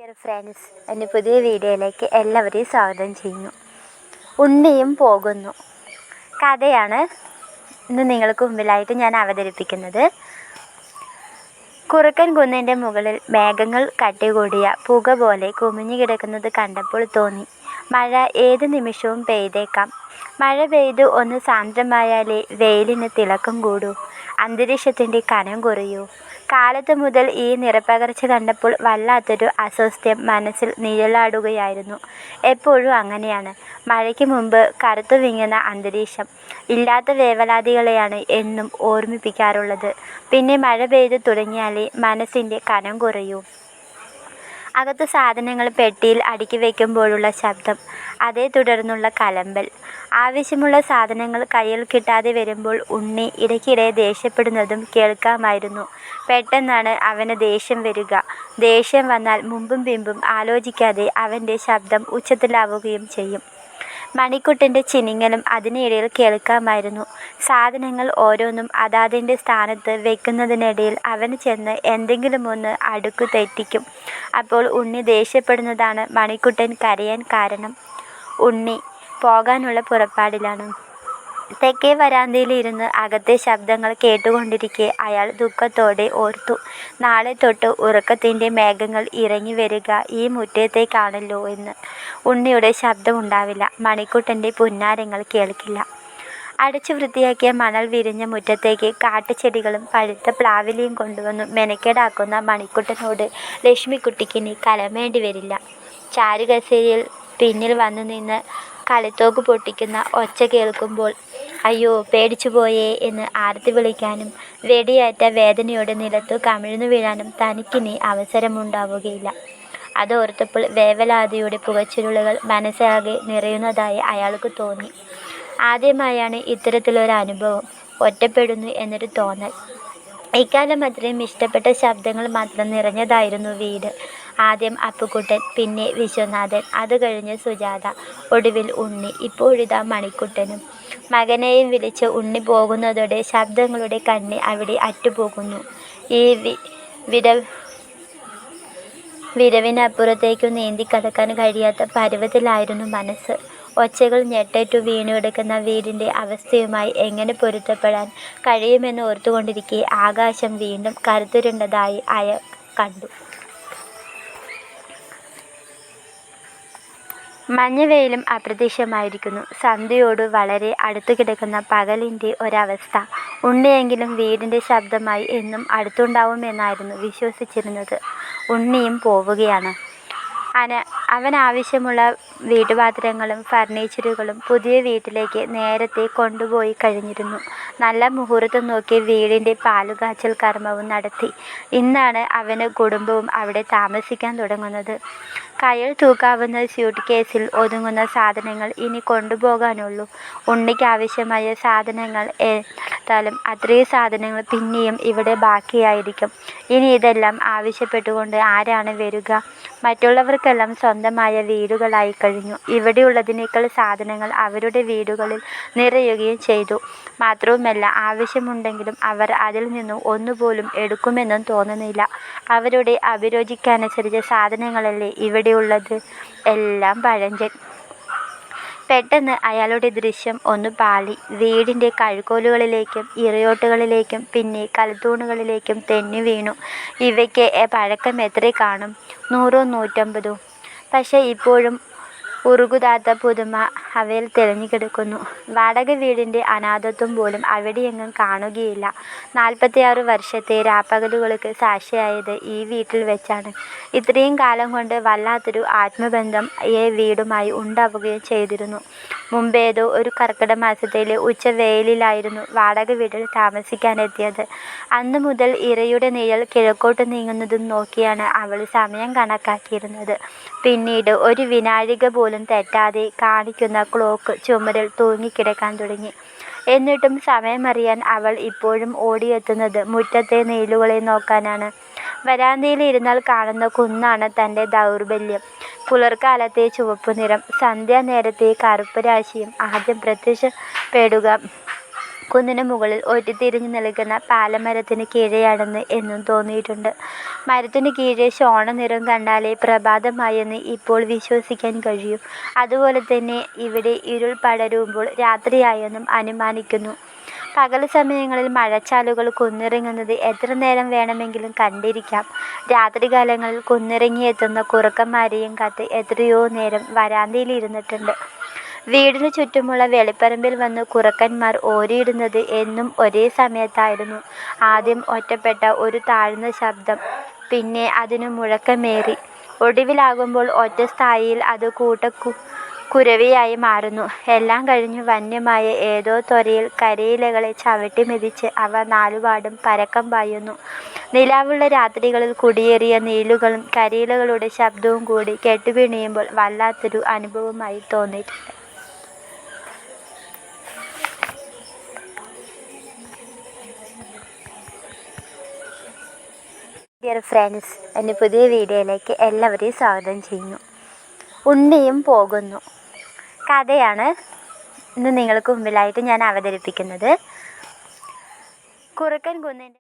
Dear friends എന്റെ പുതിയ വീഡിയോയിലേക്ക് എല്ലാവരെയും സ്വാഗതം ചെയ്യുന്നു. ഉണ്ണിയും പോകുന്നു. കഥയാണ് ഇന്ന് നിങ്ങൾക്ക് മുമ്പിലായിട്ട് ഞാൻ അവതരിപ്പിക്കുന്നത്. കുറുക്കൻ കുന്നിന്റെ മുകളിൽ മേഘങ്ങൾ കട്ടികൂടിയ പുക പോലെ കുമിഞ്ഞു കിടക്കുന്നത് കണ്ടപ്പോൾ തോന്നി. മഴ ഏത് നിമിഷവും പെയ്തേക്കാം. മഴ പെയ്ത് ഒന്ന് സാന്ദ്രമായാലേ വെയിലിന് തിളക്കം കൂടൂ. അന്തരീക്ഷത്തിന്റെ കനം കുറയൂ. കാലത്ത് മുതൽ ഈ നിറപ്പകർച്ച കണ്ടപ്പോൾ വല്ലാത്തൊരു അസ്വസ്ഥ്യം മനസ്സിൽ നിഴലാടുകയായിരുന്നു. എപ്പോഴും അങ്ങനെയാണ്. മഴയ്ക്ക് മുമ്പ് കറുത്തു വിങ്ങുന്ന അന്തരീക്ഷം ഇല്ലാത്ത വേവലാതികളെയാണ് എന്നും ഓർമ്മിപ്പിക്കാറുള്ളത്. പിന്നെ മഴ പെയ്തു തുടങ്ങിയാലേ മനസ്സിന്റെ കനം കുറയൂ. അകത്ത് സാധനങ്ങൾ പെട്ടിയിൽ അടുക്കി വയ്ക്കുമ്പോഴുള്ള ശബ്ദം അതേ തുടർന്നുള്ള കലമ്പൽ. ആവശ്യമുള്ള സാധനങ്ങൾ കയ്യിൽ കിട്ടാതെ വരുമ്പോൾ ഉണ്ണി ഇടയ്ക്കിടെ ദേഷ്യപ്പെടുന്നതും കേൾക്കാമായിരുന്നു. പെട്ടെന്നാണ് അവന് ദേഷ്യം വരിക. ദേഷ്യം വന്നാൽ മുമ്പും പിമ്പും ആലോചിക്കാതെ അവന്റെ ശബ്ദം ഉച്ചത്തിലാവുകയും ചെയ്യും. മണിക്കുട്ടന്റെ ചിനിങ്ങലും അതിനിടയിൽ കേൾക്കാമായിരുന്നു. സാധനങ്ങൾ ഓരോന്നും അതാതിന്റെ സ്ഥാനത്ത് വെക്കുന്നതിനിടയിൽ അവൻ ചെന്ന് എന്തെങ്കിലും ഒന്ന് അടുക്കു തെറ്റിക്കും. അപ്പോൾ ഉണ്ണി ദേഷ്യപ്പെടുന്നതാണ് മണിക്കുട്ടൻ കരയാൻ കാരണം. ഉണ്ണി പോകാനുള്ള പുറപ്പാടിലാണ്. തെക്കേ വരാന്തയിലിരുന്ന് അകത്തെ ശബ്ദങ്ങൾ കേട്ടുകൊണ്ടിരിക്കെ അയാൾ ദുഃഖത്തോടെ ഓർത്തു. നാളെ തൊട്ട് ഉറക്കത്തിന്റെ മേഘങ്ങൾ ഇറങ്ങി വരിക ഈ മുറ്റത്തേക്കാണല്ലോ എന്ന്. ഉണ്ണിയുടെ ശബ്ദമുണ്ടാവില്ല മണിക്കുട്ടന്റെ പുന്നാരങ്ങൾ കേൾക്കില്ല. അടച്ചു വൃത്തിയാക്കിയ മണൽ വിരിഞ്ഞ മുറ്റത്തേക്ക് കാട്ടുചെടികളും പഴുത്ത പ്ലാവിലയും കൊണ്ടുവന്നു മെനക്കേടാക്കുന്ന മണിക്കുട്ടനോട് ലക്ഷ്മിക്കുട്ടിക്കിനി കലമേണ്ടി വരില്ല. ചാരുകസേരിയിൽ പിന്നിൽ വന്നു നിന്ന് കളിത്തോക്ക് പൊട്ടിക്കുന്ന ഒച്ച കേൾക്കുമ്പോൾ അയ്യോ പേടിച്ചു പോയേ എന്ന് ആർത്തി വിളിക്കാനും വെടിയേറ്റ വേദനയോടെ നിലത്തു കമിഴ്ന്നു വീഴാനും തനിക്കിനി അവസരമുണ്ടാവുകയില്ല. അതോർത്തപ്പോൾ വേവലാതിയുടെ പുകച്ചുരുളുകൾ മനസ്സാകെ നിറയുന്നതായി അയാൾക്ക് തോന്നി. ആദ്യമായാണ് ഇത്തരത്തിലൊരു അനുഭവം ഒറ്റപ്പെടുന്നു എന്നൊരു തോന്നൽ. ഇക്കാലം അത്രയും ഇഷ്ടപ്പെട്ട ശബ്ദങ്ങൾ മാത്രം നിറഞ്ഞതായിരുന്നു വീട്. ആദ്യം അപ്പുക്കുട്ടൻ പിന്നെ വിശ്വനാഥൻ. അത് കഴിഞ്ഞ് സുജാത. ഒടുവിൽ ഉണ്ണി. ഇപ്പോഴിതാ മണിക്കുട്ടനും. മകനെയും വിളിച്ച് ഉണ്ണി പോകുന്നതോടെ ശബ്ദങ്ങളുടെ കണ്ണി അവിടെ അറ്റുപോകുന്നു. ഈ വി വിര വിരവിനപ്പുറത്തേക്കു നീന്തി കടക്കാൻ കഴിയാത്ത പരുവത്തിലായിരുന്നു മനസ്സ്. ഒച്ചകൾ ഞെട്ടേറ്റു വീണുകിടക്കുന്ന വീടിന്റെ അവസ്ഥയുമായി എങ്ങനെ പൊരുത്തപ്പെടാൻ കഴിയുമെന്ന് ഓർത്തുകൊണ്ടിരിക്കെ ആകാശം വീണ്ടും കറുത്തുരുണ്ടതായി അയ കണ്ടു. മഞ്ഞവെയിലും അപ്രത്യക്ഷമായിരിക്കുന്നു. സന്ധ്യയോട് വളരെ അടുത്തു കിടക്കുന്ന പകലിന്റെ ഒരവസ്ഥ. ഉണ്ണിയെങ്കിലും വീടിന്റെ ശബ്ദമായി എന്നും അടുത്തുണ്ടാവുമെന്നായിരുന്നു വിശ്വസിച്ചിരുന്നത്. ഉണ്ണിയും പോവുകയാണ്. അന അവൻ ആവശ്യമുള്ള വീട്ടുപാത്രങ്ങളും ഫർണിച്ചറുകളും പുതിയ വീട്ടിലേക്ക് നേരത്തെ കൊണ്ടുപോയി കഴിഞ്ഞിരുന്നു. നല്ല മുഹൂർത്തം നോക്കി വീടിന്റെ പാലുകാച്ചൽ കർമ്മവും നടത്തി. ഇന്നാണ് അവന് കുടുംബവും അവിടെ താമസിക്കാൻ തുടങ്ങുന്നത്. കയ്യിൽ തൂക്കാവുന്ന സ്യൂട്ട് കേസിൽ ഒതുങ്ങുന്ന സാധനങ്ങൾ ഇനി കൊണ്ടുപോകാനുള്ളൂ. ഉണ്ണിക്ക് ആവശ്യമായ സാധനങ്ങൾ ഏതായാലും അത്രയും സാധനങ്ങൾ പിന്നെയും ഇവിടെ ബാക്കിയായിരിക്കും. ഇനി ഇതെല്ലാം ആവശ്യപ്പെട്ടുകൊണ്ട് ആരാണ് വരിക? മറ്റുള്ളവർക്കെല്ലാം സ്വന്തമായ വീടുകളായി കഴിഞ്ഞു. ഇവിടെയുള്ളതിനേക്കാൾ സാധനങ്ങൾ അവരുടെ വീടുകളിൽ നിറയുകയും ചെയ്തു. മാത്രവുമല്ല ആവശ്യമുണ്ടെങ്കിലും അവർ അതിൽ നിന്നും ഒന്നുപോലും എടുക്കുമെന്നും തോന്നുന്നില്ല. അവരുടെ അഭിരുചിക്കനുസരിച്ച് സാധനങ്ങളല്ലേ ഇവിടെയുള്ളത്? എല്ലാം പഴഞ്ചൻ. പെട്ടെന്ന് അയാളുടെ ദൃശ്യം ഒന്ന് പാളി. വീടിന്റെ കഴുകോലുകളിലേക്കും ഇറയോട്ടുകളിലേക്കും പിന്നെ കൽത്തൂണുകളിലേക്കും തെന്നി വീണു. ഇവയ്ക്ക് പഴക്കം എത്ര കാണും? നൂറോ നൂറ്റമ്പതോ? പക്ഷേ ഇപ്പോഴും ഉറുകുതാത്ത പുതുമ അവയിൽ തെളിഞ്ഞു കിടക്കുന്നു. വാടക വീടിന്റെ അനാഥത്വം പോലും അവിടെയെങ്ങും കാണുകയില്ല. നാൽപ്പത്തിയാറ് വർഷത്തെ രാപ്പകലുകൾക്ക് സാക്ഷിയായത് ഈ വീട്ടിൽ വെച്ചാണ്. ഇത്രയും കാലം കൊണ്ട് വല്ലാത്തൊരു ആത്മബന്ധം ഈ വീടുമായി ഉണ്ടാവുകയും ചെയ്തിരുന്നു. മുമ്പേതോ ഒരു കർക്കിടക മാസത്തിലെ ഉച്ചവെയിലിലായിരുന്നു വാടക വീട്ടിൽ താമസിക്കാനെത്തിയത്. അന്ന് മുതൽ ഇരയുടെ നിഴൽ കിഴക്കോട്ട് നീങ്ങുന്നതും നോക്കിയാണ് അവൾ സമയം കണക്കാക്കിയിരുന്നത്. പിന്നീട് ഒരു വിനാഴിക പോലും തെറ്റാതെ കാണിക്കുന്ന ക്ലോക്ക് ചുമരിൽ തൂങ്ങിക്കിടക്കാൻ തുടങ്ങി. എന്നിട്ടും സമയമറിയാൻ അവൾ ഇപ്പോഴും ഓടിയെത്തുന്നത് മുറ്റത്തെ നീലുകളെ നോക്കാനാണ്. വരാന്തയിൽ ഇരുന്നാൽ കാണുന്ന കുന്നാണ് തന്റെ ദൗർബല്യം. പുലർക്കാലത്തെ ചുവപ്പ് നിറം സന്ധ്യാനേരത്തെ കറുപ്പ് രാശിയും ആദ്യം പ്രത്യക്ഷപ്പെടുക. കുന്നിന് മുകളിൽ ഒറ്റിത്തിരിഞ്ഞു നിൽക്കുന്ന പാലമരത്തിന് കീഴെയാണെന്ന് എന്നും തോന്നിയിട്ടുണ്ട്. മരത്തിന് കീഴെ ശോണ നിറം കണ്ടാലേ പ്രഭാതമായെന്ന് ഇപ്പോൾ വിശ്വസിക്കാൻ കഴിയും. അതുപോലെ തന്നെ ഇവിടെ ഇരുൾ പടരുമ്പോൾ രാത്രിയായെന്നും അനുമാനിക്കുന്നു. പകൽ സമയങ്ങളിൽ മഴച്ചാലുകൾ കുന്നിറങ്ങുന്നത് എത്ര നേരം വേണമെങ്കിലും കണ്ടിരിക്കാം. രാത്രികാലങ്ങളിൽ കുന്നിറങ്ങിയെത്തുന്ന കുറുക്കന്മാരെയും കാത്ത് എത്രയോ നേരം വരാന്തയിലിരുന്നിട്ടുണ്ട്. വീടിനു ചുറ്റുമുള്ള വെളിപ്പറമ്പിൽ വന്ന് കുറുക്കന്മാർ ഓരിയിടുന്നത് എന്നും ഒരേ സമയത്തായിരുന്നു. ആദ്യം ഒറ്റപ്പെട്ട ഒരു താഴ്ന്ന ശബ്ദം പിന്നെ അതിനു മുഴക്കമേറി. ഒടുവിലാകുമ്പോൾ ഒറ്റ സ്ഥായിയിൽ അത് കൂട്ടക്കു കുരവയായി മാറുന്നു. എല്ലാം കഴിഞ്ഞു വന്യമായ ഏതോ ത്വരയിൽ കരിയിലകളെ ചവിട്ടി മെതിച്ച് അവ നാലുപാടും പരക്കം പായുന്നു. നിലാവുള്ള രാത്രികളിൽ കുടിയേറിയ നീലുകളും കരിയിലകളുടെ ശബ്ദവും കൂടി കെട്ടുപിണിയുമ്പോൾ വല്ലാത്തൊരു അനുഭവമായി തോന്നിയിട്ടുണ്ട്. ഡിയർ ഫ്രണ്ട്സ് എന്റെ പുതിയ വീഡിയോയിലേക്ക് എല്ലാവരെയും സ്വാഗതം ചെയ്യുന്നു. ഉണ്ണിയും പോകുന്നു. കഥയാണ് ഇന്ന് നിങ്ങൾക്ക് മുമ്പിലായിട്ട് ഞാൻ അവതരിപ്പിക്കുന്നത്. കുറുക്കൻ കുന്നിന്റെ